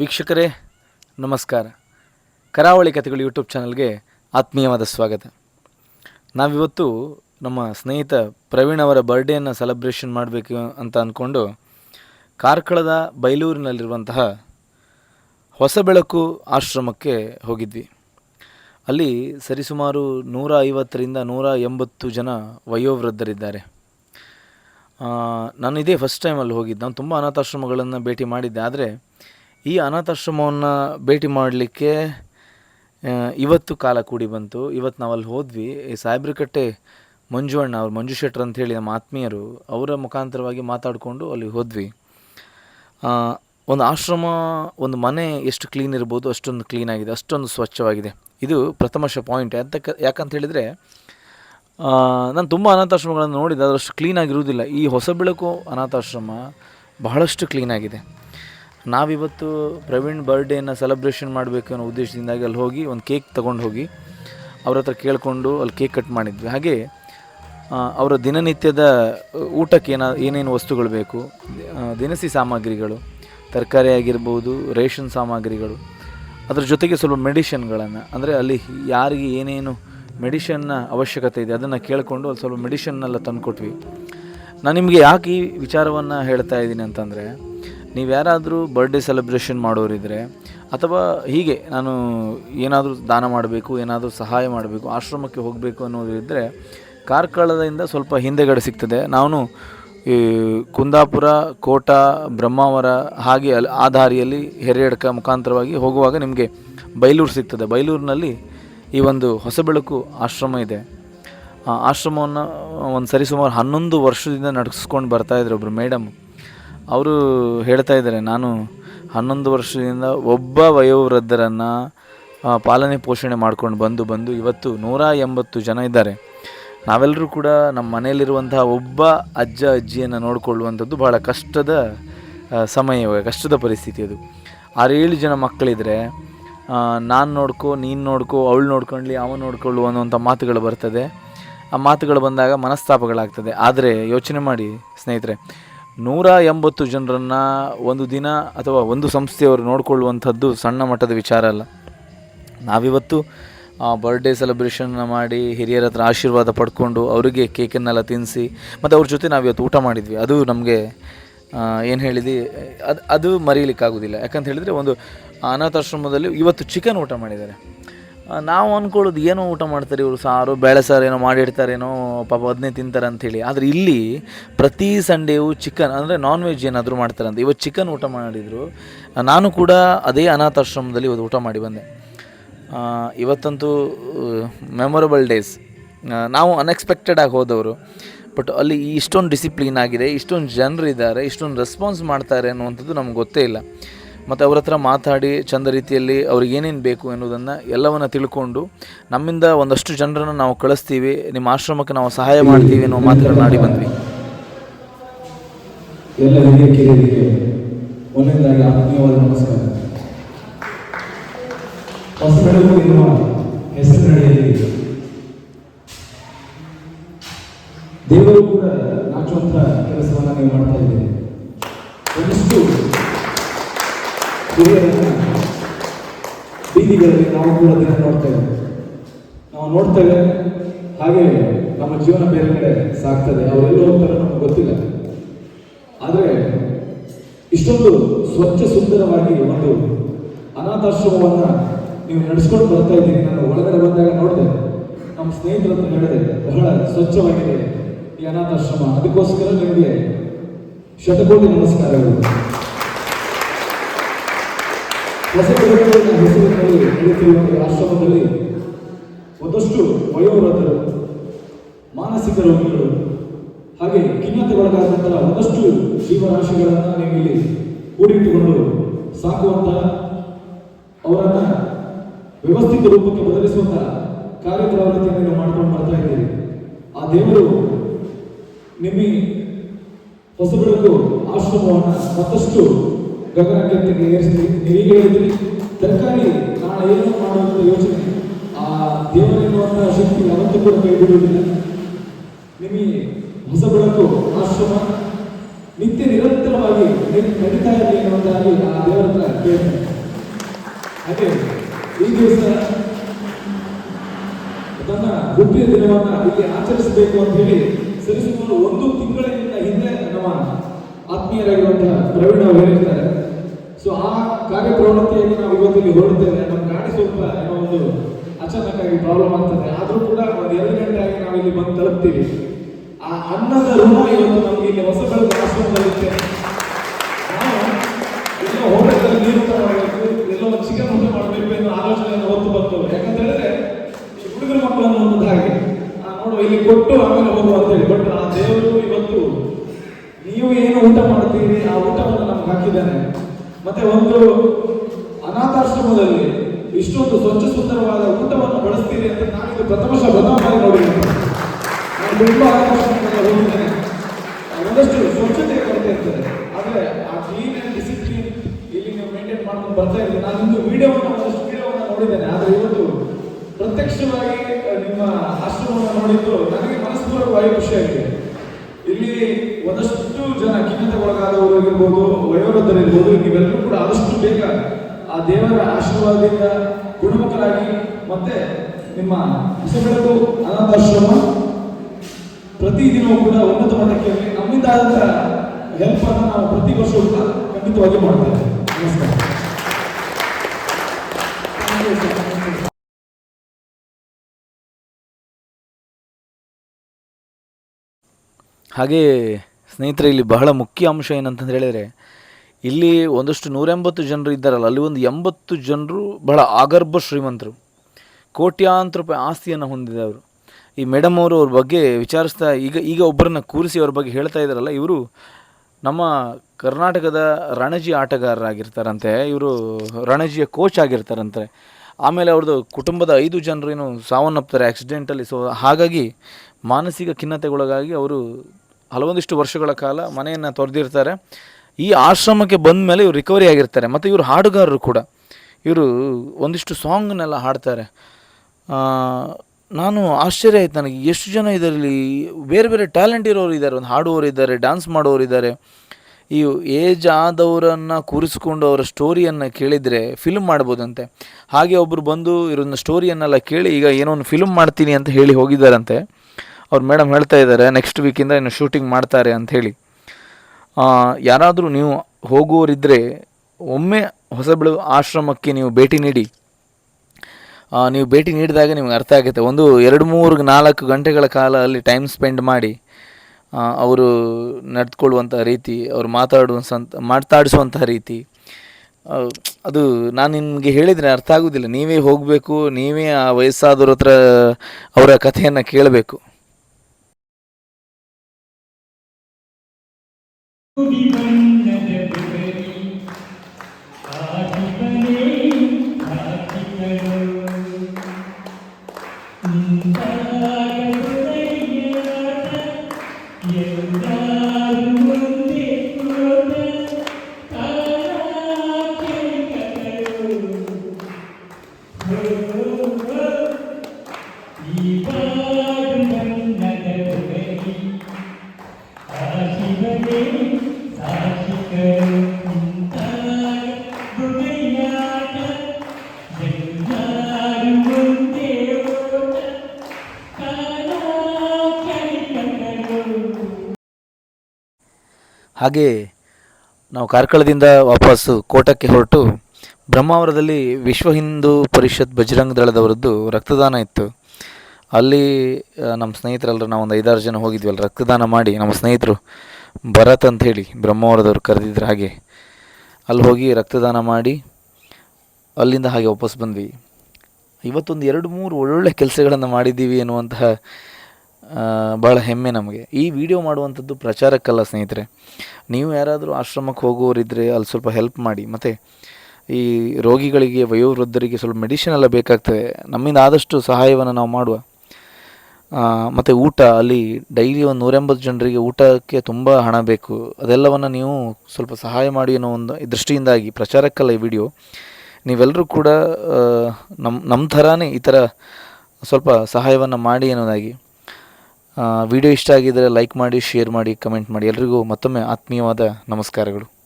ವೀಕ್ಷಕರೇ, ನಮಸ್ಕಾರ. ಕರಾವಳಿ ಕಥೆಗಳು ಯೂಟ್ಯೂಬ್ ಚಾನಲ್ಗೆ ಆತ್ಮೀಯವಾದ ಸ್ವಾಗತ. ನಾವಿವತ್ತು ನಮ್ಮ ಸ್ನೇಹಿತ ಪ್ರವೀಣ್ ಅವರ ಬರ್ಡೇಯನ್ನು ಸೆಲೆಬ್ರೇಷನ್ ಮಾಡಬೇಕು ಅಂತ ಅಂದ್ಕೊಂಡು ಕಾರ್ಕಳದ ಬೈಲೂರಿನಲ್ಲಿರುವಂತಹ ಹೊಸಬೆಳಕು ಆಶ್ರಮಕ್ಕೆ ಹೋಗಿದ್ವಿ. ಅಲ್ಲಿ ಸರಿಸುಮಾರು ನೂರ ಐವತ್ತರಿಂದ ನೂರ ಎಂಬತ್ತು ಜನ ವಯೋವೃದ್ಧರಿದ್ದಾರೆ. ನಾನು ಇದೇ ಫಸ್ಟ್ ಟೈಮಲ್ಲಿ ಹೋಗಿದ್ದು. ನಾನು ತುಂಬ ಅನಾಥಾಶ್ರಮಗಳನ್ನು ಭೇಟಿ ಮಾಡಿದ್ದೆ. ಆದರೆ ಈ ಅನಾಥಾಶ್ರಮವನ್ನು ಭೇಟಿ ಮಾಡಲಿಕ್ಕೆ ಇವತ್ತು ಕಾಲ ಕೂಡಿ ಬಂತು. ಇವತ್ತು ನಾವು ಅಲ್ಲಿ ಹೋದ್ವಿ. ಈ ಸಾಯಬ್ರಿಕಟ್ಟೆ ಮಂಜು ಅಣ್ಣ ಅವ್ರು, ಮಂಜು ಶೆಟ್ರ್ ಅಂತೇಳಿ ನಮ್ಮ ಆತ್ಮೀಯರು, ಅವರ ಮುಖಾಂತರವಾಗಿ ಮಾತಾಡಿಕೊಂಡು ಅಲ್ಲಿ ಹೋದ್ವಿ. ಒಂದು ಆಶ್ರಮ, ಒಂದು ಮನೆ ಎಷ್ಟು ಕ್ಲೀನ್ ಇರ್ಬೋದು, ಅಷ್ಟೊಂದು ಕ್ಲೀನ್ ಆಗಿದೆ, ಅಷ್ಟೊಂದು ಸ್ವಚ್ಛವಾಗಿದೆ. ಇದು ಪ್ರಥಮಶ ಪಾಯಿಂಟ್ ಯಾತಕ್ಕೆ ಯಾಕಂತ ಹೇಳಿದರೆ ನಾನು ತುಂಬ ಅನಾಥಾಶ್ರಮಗಳನ್ನು ನೋಡಿದೆ ಅದರಷ್ಟು ಕ್ಲೀನಾಗಿರುವುದಿಲ್ಲ ಈ ಹೊಸ ಬೆಳಕು ಅನಾಥಾಶ್ರಮ ಬಹಳಷ್ಟು ಕ್ಲೀನಾಗಿದೆ ನಾವಿವತ್ತು ಪ್ರವೀಣ್ ಬರ್ಡೇನ ಸೆಲೆಬ್ರೇಷನ್ ಮಾಡಬೇಕು ಅನ್ನೋ ಉದ್ದೇಶದಿಂದಾಗಿ ಅಲ್ಲಿ ಹೋಗಿ ಒಂದು ಕೇಕ್ ತೊಗೊಂಡು ಹೋಗಿ ಅವ್ರ ಹತ್ರ ಕೇಳಿಕೊಂಡು ಅಲ್ಲಿ ಕೇಕ್ ಕಟ್ ಮಾಡಿದ್ವಿ. ಹಾಗೆ ಅವರ ದಿನನಿತ್ಯದ ಊಟಕ್ಕೆ ಏನ, ಏನೇನು ವಸ್ತುಗಳು ಬೇಕು? ದಿನಸಿ ಸಾಮಗ್ರಿಗಳು, ತರಕಾರಿ ಆಗಿರ್ಬೋದು, ರೇಷನ್ ಸಾಮಗ್ರಿಗಳು, ಅದರ ಜೊತೆಗೆ ಸ್ವಲ್ಪ ಮೆಡಿಷನ್ಗಳನ್ನು, ಅಂದರೆ ಅಲ್ಲಿ ಯಾರಿಗೆ ಏನೇನು ಮೆಡಿಷನ್ನ ಅವಶ್ಯಕತೆ ಇದೆ ಅದನ್ನು ಕೇಳಿಕೊಂಡು ಅಲ್ಲಿ ಸ್ವಲ್ಪ ಮೆಡಿಷನ್ನೆಲ್ಲ ತಂದುಕೊಟ್ವಿ. ನಾನು ನಿಮಗೆ ಯಾಕೆ ಈ ವಿಚಾರವನ್ನು ಹೇಳ್ತಾ ಇದ್ದೀನಿ ಅಂತಂದರೆ ನೀವು ಯಾರಾದರೂ ಬರ್ಡೇ ಸೆಲೆಬ್ರೇಷನ್ ಮಾಡೋರಿದ್ರೆ ಅಥವಾ ಹೀಗೆ ನಾನು ಏನಾದರೂ ದಾನ ಮಾಡಬೇಕು, ಏನಾದರೂ ಸಹಾಯ ಮಾಡಬೇಕು, ಆಶ್ರಮಕ್ಕೆ ಹೋಗಬೇಕು ಅನ್ನೋದಿದ್ದರೆ ಕಾರ್ಕಳದಿಂದ ಸ್ವಲ್ಪ ಹಿಂದೆಗಡೆ ಸಿಗ್ತದೆ. ನಾನು ಈ ಕುಂದಾಪುರ, ಕೋಟ, ಬ್ರಹ್ಮಾವರ ಹಾಗೆ ಅಲ್ಲಿ ಆ ದಾರಿಯಲ್ಲಿ ಹೆರೆಯಡ್ಕ ಮುಖಾಂತರವಾಗಿ ಹೋಗುವಾಗ ನಿಮಗೆ ಬೈಲೂರು ಸಿಗ್ತದೆ. ಬೈಲೂರಿನಲ್ಲಿ ಈ ಒಂದು ಹೊಸಬೆಳಕು ಆಶ್ರಮ ಇದೆ. ಆ ಆಶ್ರಮವನ್ನು ಒಂದು ಸರಿಸುಮಾರು ಹನ್ನೊಂದು ವರ್ಷದಿಂದ ನಡೆಸ್ಕೊಂಡು ಬರ್ತಾಯಿದ್ರು ಒಬ್ಬರು ಮೇಡಮ್. ಅವರು ಹೇಳ್ತಾ ಇದ್ದಾರೆ, ನಾನು ಹನ್ನೊಂದು ವರ್ಷದಿಂದ ಒಬ್ಬ ವಯೋವೃದ್ಧರನ್ನು ಪಾಲನೆ ಪೋಷಣೆ ಮಾಡ್ಕೊಂಡು ಬಂದು ಬಂದು ಇವತ್ತು ನೂರ ಎಂಬತ್ತು ಜನ ಇದ್ದಾರೆ. ನಾವೆಲ್ಲರೂ ಕೂಡ ನಮ್ಮ ಮನೆಯಲ್ಲಿರುವಂತಹ ಒಬ್ಬ ಅಜ್ಜ, ಅಜ್ಜಿಯನ್ನು ನೋಡಿಕೊಳ್ಳುವಂಥದ್ದು ಬಹಳ ಕಷ್ಟದ ಸಮಯ, ಕಷ್ಟದ ಪರಿಸ್ಥಿತಿ ಅದು. ಆರು ಏಳು ಜನ ಮಕ್ಕಳಿದ್ರೆ ನಾನು ನೋಡ್ಕೊ, ನೀನು ನೋಡ್ಕೊ, ಅವಳು ನೋಡ್ಕೊಳ್ಳಿ ಅವನು ನೋಡ್ಕೊಳ್ಳು ಅನ್ನುವಂಥ ಮಾತುಗಳು ಬರ್ತದೆ. ಆ ಮಾತುಗಳು ಬಂದಾಗ ಮನಸ್ತಾಪಗಳಾಗ್ತದೆ. ಆದರೆ ಯೋಚನೆ ಮಾಡಿ ಸ್ನೇಹಿತರೆ ನೂರ ಎಂಬತ್ತು ಜನರನ್ನು ಒಂದು ದಿನ ಅಥವಾ ಒಂದು ಸಂಸ್ಥೆಯವರು ನೋಡಿಕೊಳ್ಳುವಂಥದ್ದು ಸಣ್ಣ ಮಟ್ಟದ ವಿಚಾರ ಅಲ್ಲ. ನಾವಿವತ್ತು ಬರ್ಡೇ ಸೆಲೆಬ್ರೇಷನ್ನ ಮಾಡಿ ಹಿರಿಯರ ಹತ್ರ ಆಶೀರ್ವಾದ ಪಡ್ಕೊಂಡು ಅವರಿಗೆ ಕೇಕನ್ನೆಲ್ಲ ತಿನ್ನಿಸಿ ಮತ್ತು ಅವ್ರ ಜೊತೆ ನಾವು ಇವತ್ತು ಊಟ ಮಾಡಿದ್ವಿ. ಅದು ನಮಗೆ ಏನು ಹೇಳಿದ್ವಿ ಅದು ಅದು ಮರೀಲಿಕ್ಕಾಗೋದಿಲ್ಲ. ಯಾಕಂತ ಹೇಳಿದರೆ ಒಂದು ಅನಾಥಾಶ್ರಮದಲ್ಲಿ ಇವತ್ತು ಚಿಕನ್ ಊಟ ಮಾಡಿದ್ದಾರೆ. ನಾವು ಅಂದ್ಕೊಳ್ಳೋದು ಏನೋ ಊಟ ಮಾಡ್ತಾರೆ ಇವರು, ಸಾರು, ಬೇಳೆ ಸಾರು ಏನೋ ಮಾಡಿರ್ತಾರೇನೋ ಪಾಪ ಅದನ್ನೇ ತಿಂತಾರೆ ಅಂಥೇಳಿ ಆದರೆ ಇಲ್ಲಿ ಪ್ರತಿ ಸಂಡೇವು ಚಿಕನ್ ಅಂದರೆ ನಾನ್ ವೆಜ್ ಏನಾದರೂ ಮಾಡ್ತಾರಂತ. ಇವತ್ತು ಚಿಕನ್ ಊಟ ಮಾಡಿದರು. ನಾನು ಕೂಡ ಅದೇ ಅನಾಥಾಶ್ರಮದಲ್ಲಿ ಇವತ್ತು ಊಟ ಮಾಡಿ ಬಂದೆ. ಇವತ್ತಂತೂ ಮೆಮೊರಬಲ್ ಡೇಸ್ ನಾವು ಅನ್ಎಕ್ಸ್ಪೆಕ್ಟೆಡ್ ಆಗಿ ಹೋದವರು. ಬಟ್ ಅಲ್ಲಿ ಇಷ್ಟೊಂದು ಡಿಸಿಪ್ಲಿನ್ ಆಗಿದೆ, ಇಷ್ಟೊಂದು ಜನರಿದ್ದಾರೆ, ಇಷ್ಟೊಂದು ರೆಸ್ಪಾನ್ಸ್ ಮಾಡ್ತಾರೆ ಅನ್ನುವಂಥದ್ದು ನಮ್ಗೆ ಗೊತ್ತೇ ಇಲ್ಲ. ಮತ್ತು ಅವ್ರ ಹತ್ರ ಮಾತಾಡಿ ಚಂದ ರೀತಿಯಲ್ಲಿ ಅವ್ರಿಗೆ ಏನೇನು ಬೇಕು ಎನ್ನುವುದನ್ನು ಎಲ್ಲವನ್ನು ತಿಳ್ಕೊಂಡು ನಮ್ಮಿಂದ ಒಂದಷ್ಟು ಜನರನ್ನು ನಾವು ಕಳಿಸ್ತೀವಿ, ನಿಮ್ಮ ಆಶ್ರಮಕ್ಕೆ ನಾವು ಸಹಾಯ ಮಾಡ್ತೀವಿ ಅನ್ನೋ ಮಾತುಗಳನ್ನ ಆಡಿ ಬಂದ್ವಿ. ದೇವರು ಕೂಡ ನಾಚುವಂತ ಕೆಲಸವನ್ನ ನೀವು ಮಾಡ್ತಾ ಇದ್ದೀರಿ. ಬೀದಿಗಳಲ್ಲಿ ನಾವು ಕೂಡ ದಿನ ನೋಡ್ತೇವೆ ನಾವು ನೋಡ್ತೇವೆ ಹಾಗೆ ನಮ್ಮ ಜೀವನ ಬೇರೆ ಕಡೆ ಸಾಗ್ತದೆ ಅವರೆಲ್ಲೋ ಹೋಗ್ತಾರೆ ನಮ್ಗೆ ಗೊತ್ತಿಲ್ಲ. ಆದರೆ ಇಷ್ಟೊಂದು ಸ್ವಚ್ಛ ಸುಂದರವಾಗಿ ಒಂದು ಅನಾಥಾಶ್ರಮವನ್ನು ನೀವು ನಡೆಸ್ಕೊಂಡು ಬರ್ತಾ ಇದ್ದೀನಿ ನಾನು ಒಳಗಡೆ ಬಂದಾಗ ನೋಡಿದೆ, ನಮ್ಮ ಸ್ನೇಹಿತರನ್ನು ಹತ್ರ ಹೇಳಿದೆ, ಬಹಳ ಸ್ವಚ್ಛವಾಗಿದೆ ಈ ಅನಾಥಾಶ್ರಮ. ಅದಕ್ಕೋಸ್ಕರ ನಿಮಗೆ ಶತಕೋಟಿ ನಮಸ್ಕಾರಗಳು. ಬೆಳಕಿನ ಹೆಸರಿನಲ್ಲಿ ನಡೆಯುತ್ತಿರುವ ಆಶ್ರಮದಲ್ಲಿ ಒಂದಷ್ಟು ವಯೋವೃದ್ಧರು ಮಾನಸಿಕ ರೋಗಿಗಳು ಹಾಗೆ ಖಿನ್ನತೆಗೊಳಗಾದಂತಹ ಒಂದಷ್ಟು ಜೀವರಾಶಿಗಳನ್ನು ನೀವು ಇಲ್ಲಿ ಕೂಡಿಟ್ಟುಕೊಂಡು ಸಾಕುವಂತಹ ಅವರನ್ನು ವ್ಯವಸ್ಥಿತ ರೂಪಕ್ಕೆ ಬದಲಿಸುವಂತಹ ಕಾರ್ಯಪ್ರವೃತ್ತಿಯನ್ನು ನೀವು ಮಾಡ್ಕೊಂಡು ಬರ್ತಾ ಇದ್ದೀರಿ. ಆ ದೇವರು ನಿಮ್ಮ ಈ ಹೊಸ ಆಶ್ರಮವನ್ನು ಮತ್ತಷ್ಟು ಗಗನಕ್ಕೆ ಏರಿಸಿ ನೀವೀಗ ಹೇಳಿದ್ರಿ ತರಕಾರಿ ನಾಳೆ ಏನು ಮಾಡುವಂತ ಯೋಚನೆ. ಆ ದೇವರೆನ್ನುವಂತಹ ಶಕ್ತಿ ಯಾವತ್ತೂ ಕೂಡ ಕೈ ಬಿಡುವುದಿಲ್ಲ. ನಿಮಗೆ ಹೊಸ ಬೆಳಕು ಆಶ್ರಮ, ನಿತ್ಯ ನಿರಂತರವಾಗಿ ನಡಿ- ನಡೀತಾ ಇದೆ ಅನ್ನುವಂತಾಗಿ ಆ ದೇವರ ಹತ್ರ ಹಾಗೆ ಈ ದಿವಸ ತನ್ನ ಹುಟ್ಟಿದ ದಿನವನ್ನ ಇಲ್ಲಿ ಆಚರಿಸಬೇಕು ಅಂತ ಹೇಳಿ ಸರಿಸುಮಾರು ಒಂದು ತಿಂಗಳಿನಿಂದ ಹಿಂದೆ ನಮ್ಮ ಆತ್ಮೀಯರಾಗಿರುವಂತಹ ಪ್ರವೀಣ ಅವರು ಸೊ ಆ ಕಾರ್ಯಪ್ರವೃತ್ತಿಯಾಗಿ ನಾವು ಇವತ್ತು ಇಲ್ಲಿ ಹೊರಡ್ತೇವೆ ನಮ್ಮ ಗಾಡಿ ಸ್ವಲ್ಪ ಏನೋ ಒಂದು ಅಚಾನಕ್ ಆಗಿ ಪ್ರಾಬ್ಲಮ್ ಆಗ್ತದೆ. ಆದರೂ ಕೂಡ ಒಂದು ಎರಡು ಗಂಟೆ ಆಗಿ ನಾವು ಇಲ್ಲಿ ಬಂದು ತಲುಪ್ತೀವಿ. ಆ ಅನ್ನದ ಋಣ ಇವತ್ತು ನಮಗೆ ಇಲ್ಲಿ ಹೊಸ ಬೆಳಕು ಆಶ್ರಮದಲ್ಲಿದೆ ನಾವು ಹೋಟೆಲ್ ನೀರು ಮಾಡಬೇಕು ಎಲ್ಲೋ ಒಂದು ಚಿಕನ್ ಊಟ ಮಾಡಬೇಕು ಅನ್ನೋ ಆಲೋಚನೆಯನ್ನು ಹೊತ್ತು ಬಂತು ಯಾಕಂತ ಹೇಳಿದ್ರೆ ಹುಡುಗರ ಮಕ್ಕಳನ್ನು ಅನ್ನೋದು ಹಾಗೆ ನೋಡುವ ನೋಡು ಇಲ್ಲಿ ಕೊಟ್ಟು ಆಮೇಲೆ ಹೋಗುವ ಅಂತ ಹೇಳಿ ಬಟ್ ಆ ದೇವರು ಇವತ್ತು, ನೀವು ಏನು ಊಟ ಮಾಡ್ತೀರಿ ಆ ಊಟವನ್ನು ನಮ್ಗೆ ಹಾಕಿದ್ದಾನೆ. ಮತ್ತೆ ಒಂದು ಅನಾಥಾಶ್ರಮದಲ್ಲಿ ಇಷ್ಟೊಂದು ಸ್ವಚ್ಛ ಸುಂದರವಾದ ಊಟವನ್ನು ಬಳಸ್ತೀರಿ ಅಂತ ನಾನಿದು ಪ್ರಥಮ ಶ ಪ್ರಥಮ ಬಾರಿ ನೋಡಿದ್ದೇನೆ. ನಾನು ತುಂಬಾ ಹೋಗಿದ್ದೇನೆ. ಒಂದಷ್ಟು ಸ್ವಚ್ಛತೆ ಕೊರತೆ ಇರ್ತದೆ. ಆದ್ರೆ ಆ ಕ್ಲೀನ್ ಅಂಡ್ ಡಿಸಿಪ್ಲಿನ್ ಇಲ್ಲಿ ನೀವು ಮೇಂಟೈನ್ ಮಾಡ್ಕೊಂಡು ಬರ್ತಾ ಇದ್ದೀನಿ ನಾನು ಇಂದು ವಿಡಿಯೋವನ್ನು, ಒಂದಷ್ಟು ವಿಡಿಯೋವನ್ನು ನೋಡಿದ್ದೇನೆ. ಆದ್ರೆ ಇವತ್ತು ಪ್ರತ್ಯಕ್ಷವಾಗಿ ನಿಮ್ಮ ಆಶ್ರಮವನ್ನು ನೋಡಿದ್ದು ನನಗೆ ಮನಸ್ಪೂರ್ವಕವಾಗಿ ಖುಷಿಯಾಗಿದೆ. ಇಲ್ಲಿ ಒಂದಷ್ಟು ಜನ ಖಿನ್ನತೆಗೊಳಗಾದವರು ಇರ್ಬೋದು ವಯೋವೃದ್ಧರಿರ್ಬೋದು, ನೀವೆಲ್ಲರೂ ಕೂಡ ಆದಷ್ಟು ಬೇಗ ಆ ದೇವರ ಆಶೀರ್ವಾದದಿಂದ ಗುಣಮುಖರಾಗಿ ಮತ್ತೆ ನಿಮ್ಮ ಹೆಸರು ಅನಾಥಾಶ್ರಮ ಪ್ರತಿದಿನವೂ ಕೂಡ ಉನ್ನತ ಮಟ್ಟಕ್ಕೆ ನಮ್ಮಿಂದ ಆದಂತಹ ಹೆಲ್ಪ್ ಅನ್ನು ನಾವು ಪ್ರತಿ ವರ್ಷವೂ ಕೂಡ ಖಂಡಿತವಾಗಿ ಮಾಡ್ತೇವೆ. ನಮಸ್ಕಾರ. ಹಾಗೆ ಸ್ನೇಹಿತರೆ, ಇಲ್ಲಿ ಬಹಳ ಮುಖ್ಯ ಅಂಶ ಏನಂತಂದು ಹೇಳಿದರೆ, ಇಲ್ಲಿ ಒಂದಷ್ಟು ನೂರೆಂಬತ್ತು ಜನರು ಇದ್ದಾರಲ್ಲ, ಅಲ್ಲಿ ಒಂದು ಎಂಬತ್ತು ಜನರು ಬಹಳ ಆಗರ್ಭ ಶ್ರೀಮಂತರು. ಕೋಟ್ಯಾಂತರ ರೂಪಾಯಿ ಆಸ್ತಿಯನ್ನು ಹೊಂದಿದವರು. ಈ ಮೇಡಮ್ ಅವರು ಅವ್ರ ಬಗ್ಗೆ ವಿಚಾರಿಸ್ತಾ, ಈಗ ಈಗ ಒಬ್ಬರನ್ನ ಕೂರಿಸಿ ಅವ್ರ ಬಗ್ಗೆ ಹೇಳ್ತಾ ಇದ್ದಾರಲ್ಲ ಇವರು ನಮ್ಮ ಕರ್ನಾಟಕದ ರಣಜಿ ಆಟಗಾರರಾಗಿರ್ತಾರಂತೆ, ಇವರು ರಣಜಿಯ ಕೋಚ್ ಆಗಿರ್ತಾರಂತೆ. ಆಮೇಲೆ ಅವ್ರದ್ದು ಕುಟುಂಬದ ಐದು ಜನರು ಏನು ಸಾವನ್ನಪ್ತಾರೆ ಆಕ್ಸಿಡೆಂಟಲ್ಲಿ ಸೊ ಹಾಗಾಗಿ ಮಾನಸಿಕ ಖಿನ್ನತೆಗೊಳಗಾಗಿ ಅವರು ಹಲವೊಂದಿಷ್ಟು ವರ್ಷಗಳ ಕಾಲ ಮನೆಯನ್ನು ತೊರೆದಿರ್ತಾರೆ. ಈ ಆಶ್ರಮಕ್ಕೆ ಬಂದ ಮೇಲೆ ಇವರು ರಿಕವರಿ ಆಗಿರ್ತಾರೆ. ಮತ್ತು ಇವರು ಹಾಡುಗಾರರು ಕೂಡ. ಇವರು ಒಂದಿಷ್ಟು ಸಾಂಗ್ನೆಲ್ಲ ಹಾಡ್ತಾರೆ. ನಾನು ಆಶ್ಚರ್ಯ ಆಯ್ತು ನನಗೆ. ಎಷ್ಟು ಜನ ಇದರಲ್ಲಿ ಬೇರೆ ಬೇರೆ ಟ್ಯಾಲೆಂಟ್ ಇರೋರು ಇದ್ದಾರೆ. ಒಂದು ಹಾಡುವವರು ಇದ್ದಾರೆ ಡ್ಯಾನ್ಸ್ ಮಾಡೋರು ಇದ್ದಾರೆ. ಈ ಏಜ್ ಆದವರನ್ನು ಕೂರಿಸ್ಕೊಂಡು ಅವರ ಸ್ಟೋರಿಯನ್ನು ಕೇಳಿದರೆ ಫಿಲ್ಮ್ ಮಾಡ್ಬೋದಂತೆ. ಹಾಗೆ ಒಬ್ಬರು ಬಂದು ಇವರೊಂದು ಸ್ಟೋರಿಯನ್ನೆಲ್ಲ ಕೇಳಿ, ಈಗ ಏನೋ ಒಂದು ಫಿಲ್ಮ್ ಮಾಡ್ತೀನಿ ಅಂತ ಹೇಳಿ ಹೋಗಿದ್ದಾರಂತೆ. ಅವ್ರು ಮೇಡಮ್ ಹೇಳ್ತಾ ಇದ್ದಾರೆ ನೆಕ್ಸ್ಟ್ ವೀಕಿಂದ ಇನ್ನು ಶೂಟಿಂಗ್ ಮಾಡ್ತಾರೆ ಅಂತ ಹೇಳಿ. ಯಾರಾದರೂ ನೀವು ಹೋಗುವವರಿದ್ದರೆ ಒಮ್ಮೆ ಹೊಸಬಳು ಆಶ್ರಮಕ್ಕೆ ನೀವು ಭೇಟಿ ನೀಡಿ. ನೀವು ಭೇಟಿ ನೀಡಿದಾಗ ನಿಮ್ಗೆ ಅರ್ಥ ಆಗುತ್ತೆ. ಒಂದು ಎರಡು ಮೂರು ನಾಲ್ಕು ಗಂಟೆಗಳ ಕಾಲ ಅಲ್ಲಿ ಟೈಮ್ ಸ್ಪೆಂಡ್ ಮಾಡಿ ಅವರು ನಡೆದುಕೊಳ್ಳುವಂಥ ರೀತಿ, ಅವರು ಮಾತಾಡುವಂಥ ಮಾತಾಡಿಸುವಂತಹ ರೀತಿ. ಅದು ನಾನು ನಿಮಗೆ ಹೇಳಿದರೆ ಅರ್ಥ ಆಗೋದಿಲ್ಲ. ನೀವೇ ಹೋಗಬೇಕು, ನೀವೇ ಆ ವಯಸ್ಸಾದವ್ರ ಹತ್ರ ಅವರ ಕಥೆಯನ್ನು ಕೇಳಬೇಕು. Be ಹಾಗೆ ನಾವು ಕಾರ್ಕಳದಿಂದ ವಾಪಸ್ಸು ಕೋಟಕ್ಕೆ ಹೊರಟು ಬ್ರಹ್ಮಾವರದಲ್ಲಿ ವಿಶ್ವ ಹಿಂದೂ ಪರಿಷತ್ ಬಜರಂಗ ದಳದವರದ್ದು ರಕ್ತದಾನ ಇತ್ತು. ಅಲ್ಲಿ ನಮ್ಮ ಸ್ನೇಹಿತರೆಲ್ಲರೂ ನಾವು ಒಂದು ಐದಾರು ಜನ ಹೋಗಿದ್ವಲ್ಲ, ರಕ್ತದಾನ ಮಾಡಿ ನಮ್ಮ ಸ್ನೇಹಿತರು ಭರತ್ ಅಂತ ಹೇಳಿ ಬ್ರಹ್ಮಾವರದವರು ಕರೆದಿದ್ರು ಹಾಗೆ ಅಲ್ಲಿ ಹೋಗಿ ರಕ್ತದಾನ ಮಾಡಿ ಅಲ್ಲಿಂದ ಹಾಗೆ ವಾಪಸ್ ಬಂದ್ವಿ. ಇವತ್ತೊಂದು ಎರಡು, ಮೂರು ಒಳ್ಳೊಳ್ಳೆ ಕೆಲಸಗಳನ್ನು ಮಾಡಿದ್ದೀವಿ ಎನ್ನುವಂತಹ ಭಾಳ ಹೆಮ್ಮೆ ನಮಗೆ. ಈ ವಿಡಿಯೋ ಮಾಡುವಂಥದ್ದು ಪ್ರಚಾರಕ್ಕಲ್ಲ ಸ್ನೇಹಿತರೆ. ನೀವು ಯಾರಾದರೂ ಆಶ್ರಮಕ್ಕೆ ಹೋಗುವವರಿದ್ದರೆ ಅಲ್ಲಿ ಸ್ವಲ್ಪ ಹೆಲ್ಪ್ ಮಾಡಿ. ಮತ್ತು ಈ ರೋಗಿಗಳಿಗೆ, ವಯೋವೃದ್ಧರಿಗೆ ಸ್ವಲ್ಪ ಮೆಡಿಷನ್ ಎಲ್ಲ ಬೇಕಾಗ್ತದೆ. ನಮ್ಮಿಂದ ಆದಷ್ಟು ಸಹಾಯವನ್ನು ನಾವು ಮಾಡುವ. ಮತ್ತು ಊಟ, ಅಲ್ಲಿ ಡೈಲಿ ಒಂದು ನೂರೆಂಬತ್ತು ಜನರಿಗೆ ಊಟಕ್ಕೆ ತುಂಬ ಹಣ ಬೇಕು. ಅದೆಲ್ಲವನ್ನು ನೀವು ಸ್ವಲ್ಪ ಸಹಾಯ ಮಾಡಿ ಅನ್ನೋ ಒಂದು ದೃಷ್ಟಿಯಿಂದಾಗಿ ಪ್ರಚಾರಕ್ಕಲ್ಲ ಈ ವಿಡಿಯೋ ನೀವೆಲ್ಲರೂ ಕೂಡ ನಮ್ಮ ನಮ್ಮ ಥರನೇ ಈ ಥರ ಸ್ವಲ್ಪ ಸಹಾಯವನ್ನು ಮಾಡಿ ಅನ್ನೋದಾಗಿ. ವಿಡಿಯೋ ಇಷ್ಟ ಆಗಿದ್ದರೆ ಲೈಕ್ ಮಾಡಿ ಶೇರ್ ಮಾಡಿ ಕಮೆಂಟ್ ಮಾಡಿ. ಎಲ್ರಿಗೂ ಮತ್ತೊಮ್ಮೆ ಆತ್ಮೀಯವಾದ ನಮಸ್ಕಾರಗಳು.